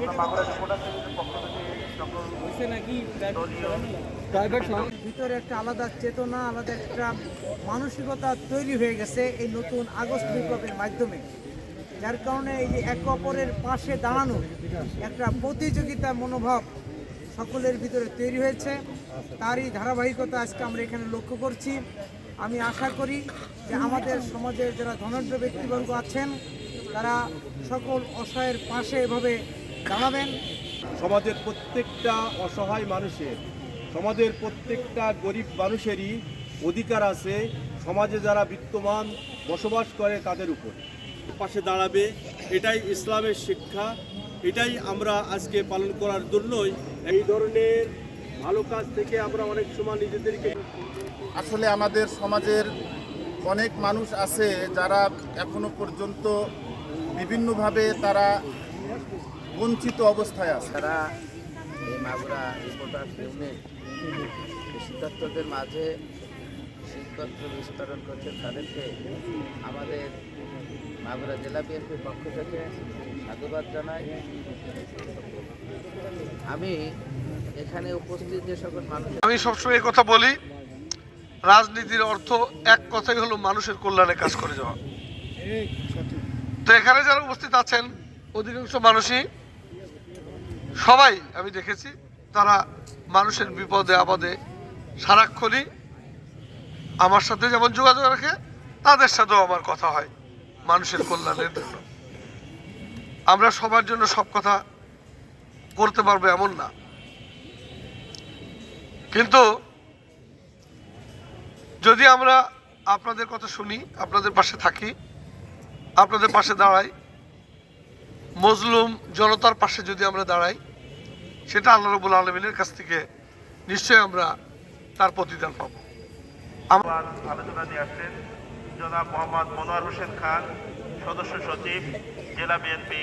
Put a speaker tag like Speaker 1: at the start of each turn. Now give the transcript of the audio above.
Speaker 1: আমরা বাংলা রিপোর্টার পক্ষ থেকে সকল দলীয়
Speaker 2: ভিতরে একটা আলাদা চেতনা আলাদা একটা মানসিকতা তৈরি হয়ে গেছে এই নতুন আগস্ট বিপ্লবের মাধ্যমে। যার কারণে এই যে একে অপরের পাশে দাঁড়ানো একটা প্রতিযোগিতা মনোভাব সকলের ভিতরে তৈরি হয়েছে। তারই ধারাবাহিকতা আজকে আমরা এখানে লক্ষ্য করছি। আমি আশা করি যে আমাদের সমাজের যারা ধনাঢ্য ব্যক্তিবর্গ আছেন তারা সকল অসহায়ের পাশে এভাবে দাঁড়াবেন
Speaker 3: সমাজের প্রত্যেকটা অসহায় মানুষের সমাজের প্রত্যেকটা গরিব মানুষেরই অধিকার আছে সমাজে যারা বিত্তমান বসবাস করে তাদের উপর। পাশে দাঁড়াবে এটাই ইসলামের শিক্ষা এটাই আমরা আজকে পালন করার জন্যই এই ধরনের ভালো কাজ থেকে আমরা অনেক সময় নিজেদেরকে
Speaker 4: আসলে আমাদের সমাজের অনেক মানুষ আছে যারা এখনও পর্যন্ত বিভিন্নভাবে তারা বঞ্চিত অবস্থায় আছে।
Speaker 5: তারা এই মাগুরা রিপোর্টার ইউনিট শীতার্থদের মাঝে শীতপত্র বিতরণ করছে তাদেরকে আমাদের মাগুরা জেলা বিএনপির পক্ষ থেকে সাধুবাদ জানাই। আমি এখানে উপস্থিত যে সকল মানুষ
Speaker 6: আমি সবসময় এই কথা বলি রাজনীতির অর্থ এক কথাই হলো মানুষের কল্যাণে কাজ করে যাওয়া। তো এখানে যারা উপস্থিত আছেন অধিকাংশ মানুষই সবাই আমি দেখেছি, তারা মানুষের বিপদে, আপদে সারাক্ষণই আমার সাথে যেমন যোগাযোগ রাখে, তাদের সাথেও আমার কথা হয় মানুষের কল্যাণের জন্য। আমরা সবার জন্য সব কথা করতে পারব এমন না। কিন্তু যদি আমরা আপনাদের কথা শুনি, আপনাদের পাশে থাকি, আপনাদের পাশে দাঁড়াই মজলুম জনতার পাশে যদি আমরা দাঁড়াই সেটা আল্লাহ রবুল আলমিনের কাছ থেকে নিশ্চয়ই আমরা তার প্রতিদান পাবো।
Speaker 1: আলোচনা নিয়ে আসছেন জনাব মোহাম্মদ মনোয়ার হোসেন খান সদস্য সচিব জেলা বিএনপি।